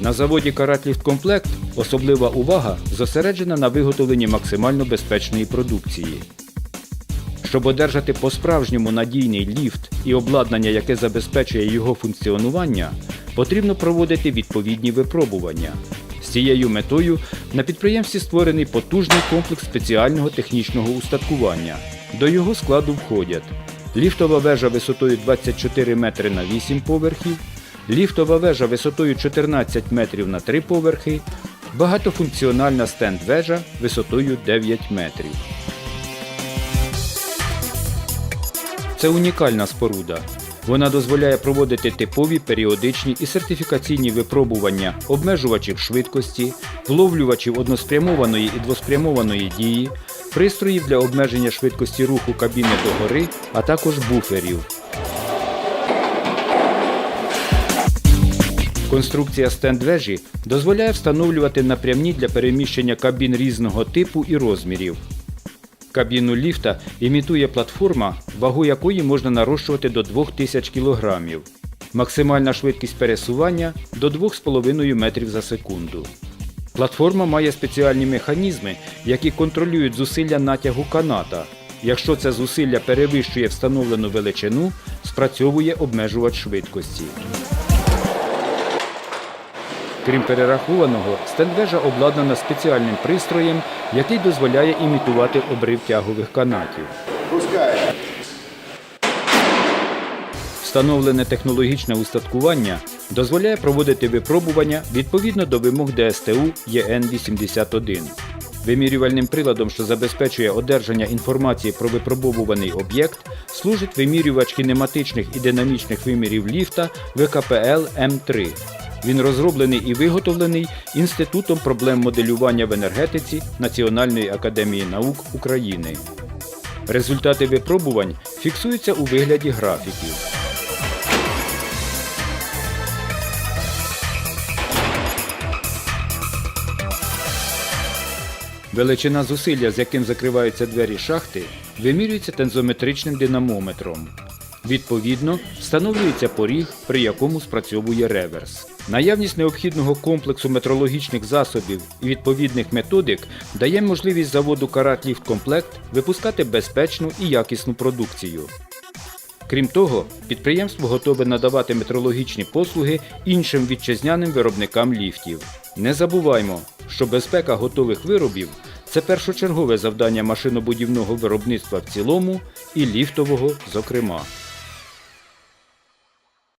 На заводі «Каратліфткомплект» особлива увага зосереджена на виготовленні максимально безпечної продукції. Щоб одержати по-справжньому надійний ліфт і обладнання, яке забезпечує його функціонування, потрібно проводити відповідні випробування. З цією метою на підприємстві створений потужний комплекс спеціального технічного устаткування. До його складу входять ліфтова вежа висотою 24 метри на 8 поверхів, ліфтова вежа висотою 14 метрів на 3 поверхи, багатофункціональна стенд-вежа висотою 9 метрів. Це унікальна споруда. Вона дозволяє проводити типові періодичні і сертифікаційні випробування обмежувачів швидкості, вловлювачів односпрямованої і двоспрямованої дії, пристроїв для обмеження швидкості руху кабіни догори, а також буферів. Конструкція стенд-вежі дозволяє встановлювати напрямні для переміщення кабін різного типу і розмірів. Кабіну ліфта імітує платформа, вагу якої можна нарощувати до 2000 кг. Максимальна швидкість пересування до 2,5 метрів за секунду. Платформа має спеціальні механізми, які контролюють зусилля натягу каната. Якщо це зусилля перевищує встановлену величину, спрацьовує обмежувач швидкості. Крім перерахованого, стендвежа обладнана спеціальним пристроєм, який дозволяє імітувати обрив тягових канатів. Пускай. Встановлене технологічне устаткування дозволяє проводити випробування відповідно до вимог ДСТУ ЄН-81. Вимірювальним приладом, що забезпечує одержання інформації про випробовуваний об'єкт, служить вимірювач кінематичних і динамічних вимірів ліфта ВКПЛ М3. Він розроблений і виготовлений Інститутом проблем моделювання в енергетиці Національної академії наук України. Результати випробувань фіксуються у вигляді графіків. Величина зусилля, з яким закриваються двері шахти, вимірюється тензометричним динамометром. Відповідно, встановлюється поріг, при якому спрацьовує реверс. Наявність необхідного комплексу метрологічних засобів і відповідних методик дає можливість заводу «Каратліфткомплект» випускати безпечну і якісну продукцію. Крім того, підприємство готове надавати метрологічні послуги іншим вітчизняним виробникам ліфтів. Не забуваймо, що безпека готових виробів це першочергове завдання машинобудівного виробництва в цілому і ліфтового зокрема.